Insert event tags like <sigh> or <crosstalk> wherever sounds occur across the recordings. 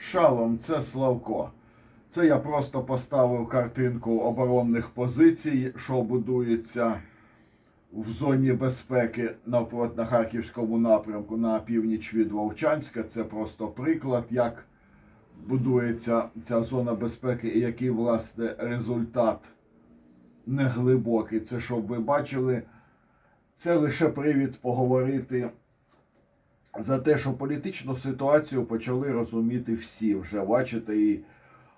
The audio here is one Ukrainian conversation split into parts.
Шалом, це Славко. Це я просто поставив картинку оборонних позицій, що будується в зоні безпеки навпроти на Харківському напрямку на північ від Вовчанська. Це просто приклад, як будується ця зона безпеки і який, власне, результат неглибокий. Це щоб ви бачили, це лише привід поговорити за те, що політичну ситуацію почали розуміти всі. Вже бачите, і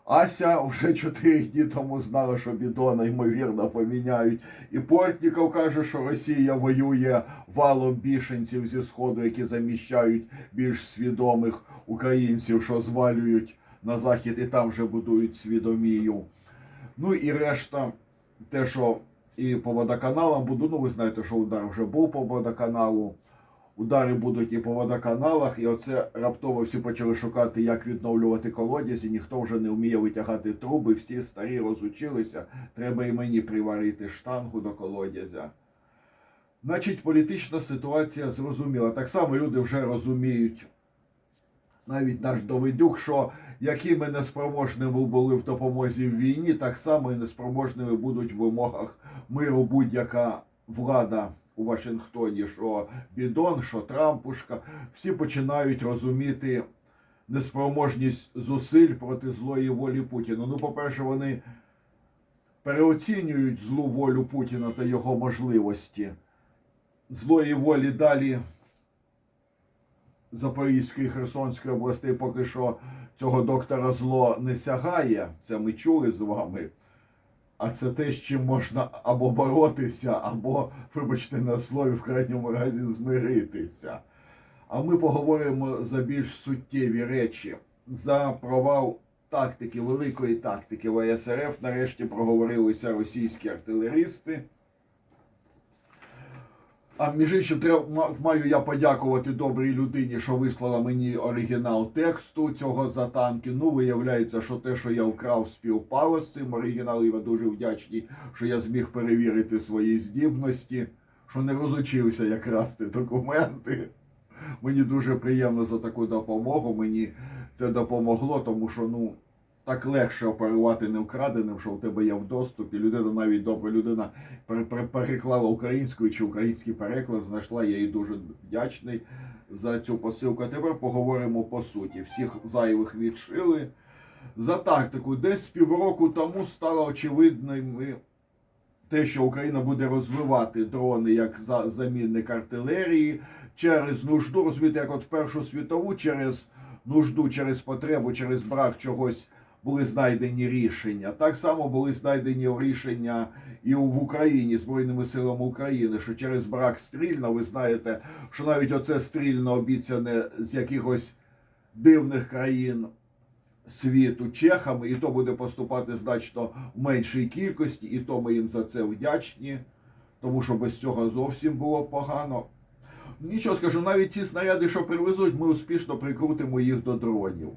Ася вже <laughs> чотири дні тому знала, що бідона ймовірно поміняють. І Портніков каже, що Росія воює валом біженців зі сходу, які заміщають більш свідомих українців, що звалюють на захід і там вже будують свідомію. Ну і решта, те, що і по водоканалам буду. Ну, ви знаєте, що удар вже був по водоканалу. Удари будуть і по водоканалах, і оце раптово всі почали шукати, як відновлювати колодязі. Ніхто вже не вміє витягати труби, всі старі розучилися. Треба і мені приварити штангу до колодязя. Значить, політична ситуація зрозуміла. Так само люди вже розуміють, навіть наш Доведюк, що якими неспроможними були в допомозі в війні, так само і неспроможними будуть в вимогах миру будь-яка влада у Вашингтоні, що Бідон, що Трампушка, всі починають розуміти неспроможність зусиль проти злої волі Путіна. Ну, по-перше, вони переоцінюють злу волю Путіна та його можливості. Злої волі далі Запорізької Херсонської областей поки що цього доктора зло не сягає. Це ми чули з вами. А це те, з чим можна або боротися, або, вибачте, на слові в крайньому разі змиритися. А ми поговоримо за більш суттєві речі. За провал тактики, великої тактики ВСРФ нарешті проговорилися російські артилеристи. А між іншим, треба, маю я подякувати добрій людині, що вислала мені оригінал тексту цього за танки. Ну, виявляється, що те, що я вкрав, співпало з цим оригіналом. Я дуже вдячний, що я зміг перевірити свої здібності, що не розучився як красти документи. Мені дуже приємно за таку допомогу. Мені це допомогло, тому що ну. Так легше оперувати не вкраденим, що в тебе є в доступі. Людина, навіть добра людина, пере- пере- переклала українською чи український переклад, знайшла. Я їй дуже вдячний за цю посилку. А тепер поговоримо по суті. Всіх зайвих відшили. За тактику, десь півроку тому стало очевидним те, що Україна буде розвивати дрони як за замінник артилерії через нужду, розумієте, як от Першу світову, через нужду, через потребу, через брак чогось були знайдені рішення. Так само були знайдені рішення і в Україні Збройними силами України, що через брак стрільно, ви знаєте, що навіть оце стрільно обіцяне з якихось дивних країн світу чехами, і то буде поступати значно в меншій кількості, і то ми їм за це вдячні, тому що без цього зовсім було погано. Нічого скажу, навіть ті снаряди, що привезуть, ми успішно прикрутимо їх до дронів.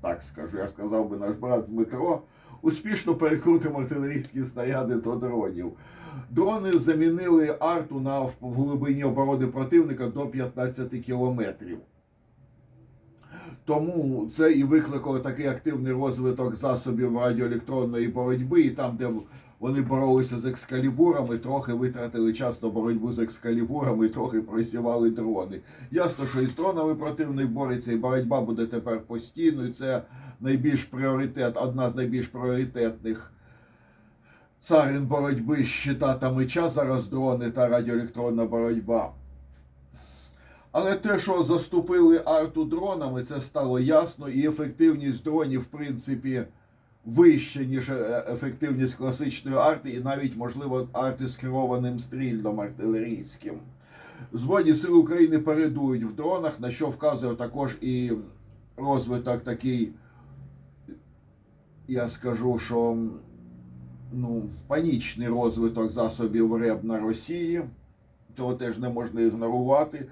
Так скажу, я сказав би наш брат Дмитро. Успішно перекрутимо артилерійські снаряди до дронів. Дрони замінили арту на в глибині оборони противника до 15 кілометрів. Тому це і викликало такий активний розвиток засобів радіоелектронної боротьби, і там, де вони боролися з екскалібурами, трохи витратили час на боротьбу з екскалібурами, трохи просівали дрони. Ясно, що і з дронами противник бореться, і боротьба буде тепер постійною. Це найбільш пріоритет, одна з найбільш пріоритетних царин боротьби з щита та меча зараз дрони та радіоелектронна боротьба. Але те, що заступили арту дронами, це стало ясно, і ефективність дронів, в принципі, вища, ніж е, ефективність класичної арти, і навіть, можливо, арти з керованим стрільном артилерійським. Збройні сили України передують в дронах, на що вказує також і розвиток такий, я скажу, що ну, панічний розвиток засобів РЕБ на Росії. Цього теж не можна ігнорувати.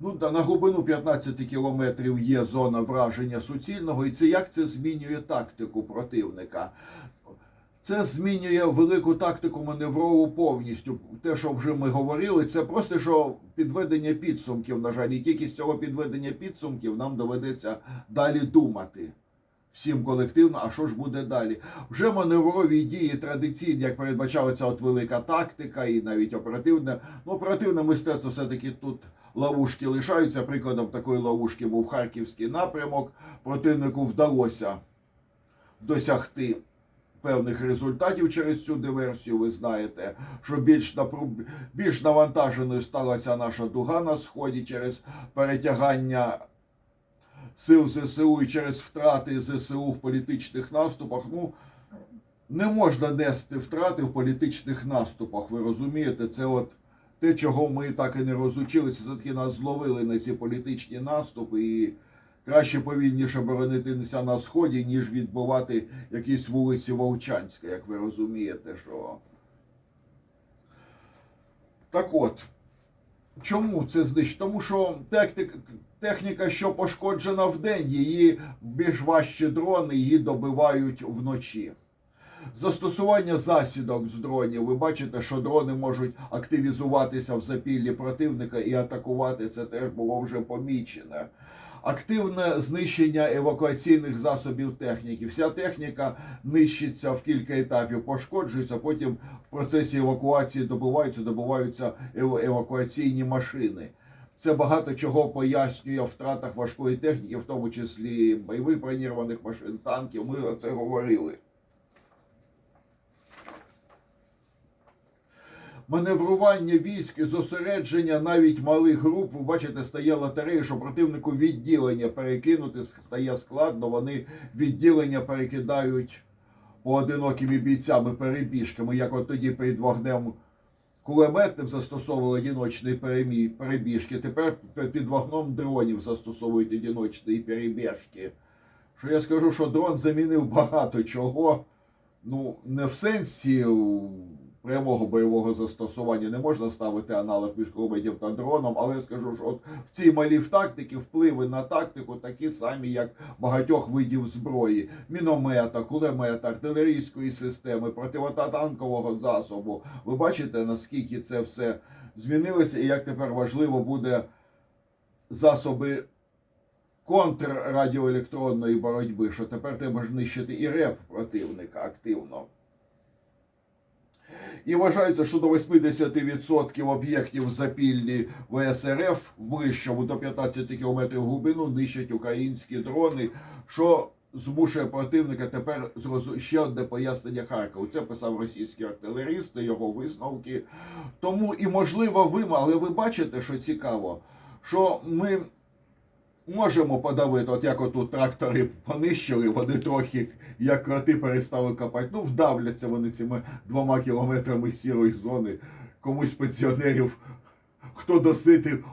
Ну, на глибину 15 кілометрів є зона враження суцільного, і це як це змінює тактику противника? Це змінює велику тактику маневрову повністю. Те, що вже ми говорили, це просто що підведення підсумків. На жаль, і тільки з цього підведення підсумків нам доведеться далі думати. Всім колективно, а що ж буде далі? Вже маневрові дії традиційні, як передбачалася от велика тактика і навіть оперативне. Ну, оперативне мистецтво все-таки тут ловушки лишаються. Прикладом такої ловушки був харківський напрямок. Противнику вдалося досягти певних результатів через цю диверсію. Ви знаєте, що більш більш навантаженою сталася наша дуга на сході через перетягання сил ЗСУ і через втрати ЗСУ в політичних наступах. Ну не можна нести втрати в політичних наступах. Ви розумієте, це от. Те, чого ми так і не розучилися, все-таки нас зловили на ці політичні наступи, і краще повільніше боронитися на сході, ніж відбувати якісь вулиці Вовчанська, як ви розумієте, що. Так от, чому це знищить? Тому що технік, техніка, що пошкоджена вдень, її більш важчі дрони її добивають вночі. Застосування засідок з дронів. Ви бачите, що дрони можуть активізуватися в запіллі противника і атакувати. Це теж було вже помічене. Активне знищення евакуаційних засобів техніки. Вся техніка нищиться в кілька етапів, пошкоджується. Потім в процесі евакуації добуваються, добуваються евакуаційні машини. Це багато чого пояснює втратах важкої техніки, в тому числі бойових бронірованих машин, танків. Ми про це говорили. Маневрування військ і зосередження навіть малих груп, ви бачите, стає лотереєю, що противнику відділення перекинути стає складно. Вони відділення перекидають поодинокими бійцями, перебіжками, як от тоді під вогнем кулеметним застосовували одиночні перебіжки. Тепер під вогнем дронів застосовують одиночні перебіжки. Що я скажу, що дрон замінив багато чого. Ну, не в сенсі прямого бойового застосування не можна ставити аналог між кулеметом та дроном, але я скажу, що от в цій малій тактики впливи на тактику такі самі, як багатьох видів зброї: міномета, кулемета, артилерійської системи, противотанкового засобу. Ви бачите, наскільки це все змінилося, і як тепер важливо буде засоби контррадіоелектронної боротьби, що тепер треба ж нищити і реп противника активно. І вважається, що до 80% об'єктів запіллі ВСРФ вищому до 15 км в глибину нищать українські дрони, що змушує противника тепер ще одне пояснення Харкову. Це писав російський артилеріст, це його висновки. Тому і можливо ви, але ви бачите, що цікаво, що ми можемо подавити, от як отут трактори понищили, вони трохи, як кроти перестали копати. Ну, вдавляться вони цими двома кілометрами сірої зони. Комусь пенсіонерів, хто доситив,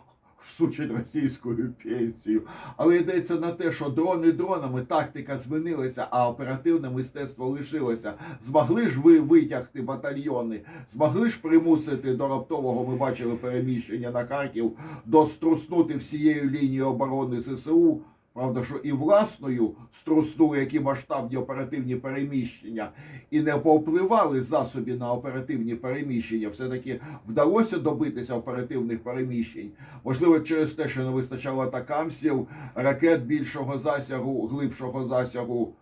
всучать російською пенсію. Але йдеться на те, що дрони дронами, тактика змінилася, а оперативне мистецтво лишилося. Змогли ж ви витягти батальйони, змогли ж примусити до раптового, ми бачили переміщення на Харків, доструснути всією лінією оборони ЗСУ. Правда, що і власною струснули які масштабні оперативні переміщення, і не повпливали засоби на оперативні переміщення. Все-таки вдалося добитися оперативних переміщень. Можливо, через те, що не вистачало атакамсів, ракет більшого засягу, глибшого засягу,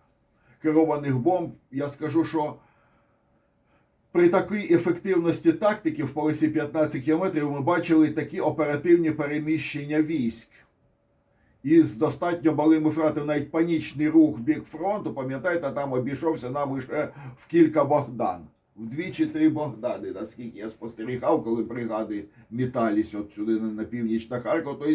керованих бомб. Я скажу, що при такій ефективності тактики в полосі 15 кілометрів ми бачили такі оперативні переміщення військ. І з достатньо малими втратами навіть панічний рух в бік фронту, пам'ятаєте, там обійшовся нам лише в кілька Богдан. Вдві чи три Богдани, наскільки я спостерігав, коли бригади мітались от сюди на північ на Харків. Тобто,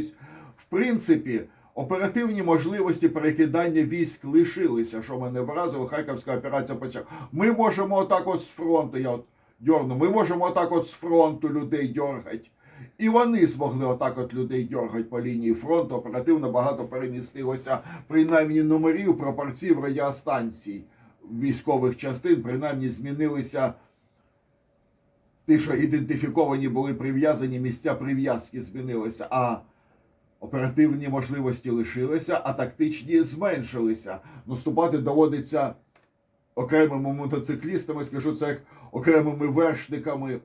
в принципі, оперативні можливості перекидання військ лишилися, що мене вразило, Харківська операція почала. Ми можемо отак от з фронту, я от дьорну, ми можемо отак от з фронту людей дьоргати. І вони змогли отак от людей дьоргати по лінії фронту. Оперативно багато перемістилося, принаймні номерів, пропорцій радіостанцій військових частин, принаймні змінилися ті, що ідентифіковані були прив'язані, місця прив'язки змінилися, а оперативні можливості лишилися, а тактичні зменшилися. Наступати доводиться окремими мотоциклістами, скажу це як окремими вершниками.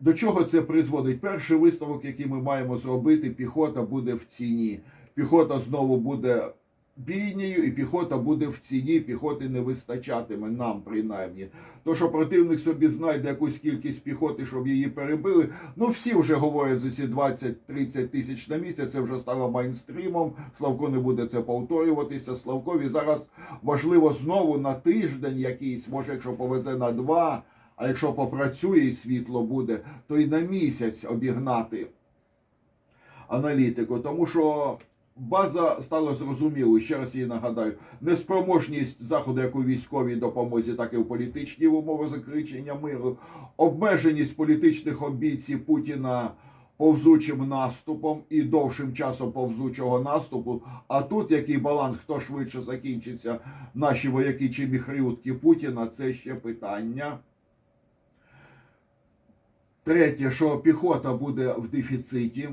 До чого це призводить? Перший висновок, який ми маємо зробити, піхота буде в ціні. Піхота знову буде бійнею, і піхота буде в ціні, піхоти не вистачатиме нам принаймні. То, що противник собі знайде якусь кількість піхоти, щоб її перебили. Ну всі вже говорять за ці 20-30 тисяч на місяць. Це вже стало майнстрімом. Славко не буде це повторюватися. Славкові зараз важливо знову на тиждень якийсь, може, якщо повезе на два. А якщо попрацює і світло буде, то й на місяць обігнати аналітику, тому що база стала зрозумілою, ще раз її нагадаю, неспроможність заходу як у військовій допомозі, так і в політичній умови закричення миру, обмеженість політичних амбіцій Путіна повзучим наступом і довшим часом повзучого наступу. А тут який баланс, хто швидше закінчиться, наші вояки чи міхрютки Путіна, це ще питання. Третє, що піхота буде в дефіциті,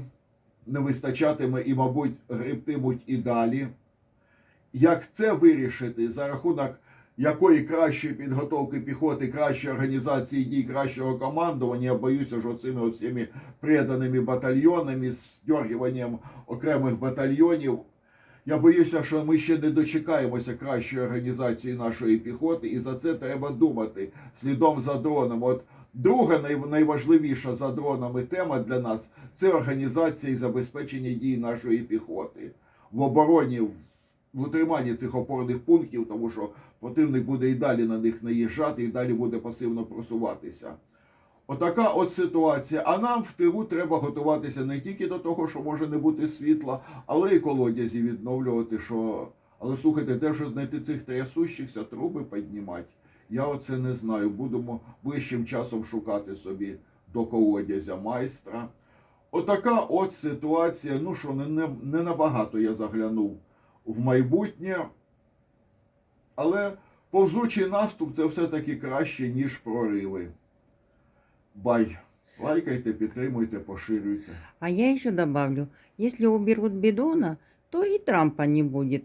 не вистачатиме і, мабуть, гребтимуть і далі. Як це вирішити за рахунок якої кращої підготовки піхоти, кращої організації дій, кращого командування, я боюся, що цими оцими преданими батальйонами, з дьоргуванням окремих батальйонів, я боюся, що ми ще не дочекаємося кращої організації нашої піхоти, і за це треба думати слідом за дроном. От друга най- найважливіша за дронами тема для нас це організація і забезпечення дій нашої піхоти в обороні, в утриманні цих опорних пунктів, тому що противник буде і далі на них наїжджати, і далі буде пасивно просуватися. Отака от ситуація. А нам в тилу треба готуватися не тільки до того, що може не бути світла, але й колодязі відновлювати. Що... Але слухайте, де вже знайти цих трясущихся труби піднімати? Я оце не знаю. Будемо ближчим часом шукати собі до колодязя майстра. Отака от ситуація. Ну що, не, не, не набагато я заглянув в майбутнє. Але повзучий наступ це все-таки краще, ніж прориви. Бай. Лайкайте, підтримуйте, поширюйте. А я еще добавлю, если уберут Бидона, то и Трампа не будет.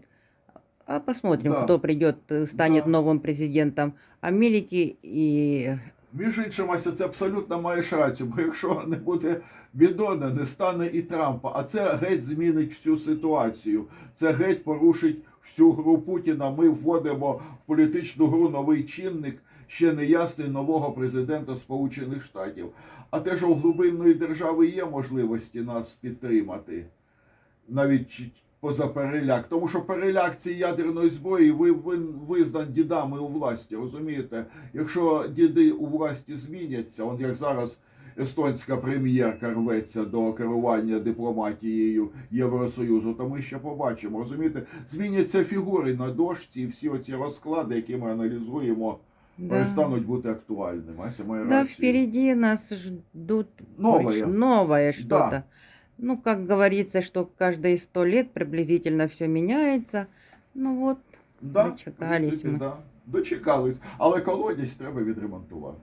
А посмотрим, Да. кто придет, э, станет Да. новым президентом Америки и Між іншим, Ася, це абсолютно маєш рацію, бо якщо не буде Бідона, не стане і Трампа. А це геть змінить всю ситуацію. Це геть порушить всю гру Путіна. Ми вводимо в політичну гру новий чинник, ще неясний нового президента Сполучених Штатів. А те, що в глибинної держави є можливості нас підтримати, навіть поза переляк. Тому що переляк цієї ядерної зброї ви, ви, визнан дідами у власті. Розумієте? Якщо діди у власті зміняться, он як зараз естонська прем'єрка рветься до керування дипломатією Євросоюзу, то ми ще побачимо. Розумієте, зміняться фігури на дошці, і всі оці розклади, які ми аналізуємо, да, бути актуальними. Ася має да, рацію. впереди нас ждут Новое. очень новое Да. Ну, как говорится, что каждые сто лет приблизительно все меняется. Ну вот, Да, в Дочекались принципі, ми. Да. Дочекались. Але колодязь треба відремонтувати.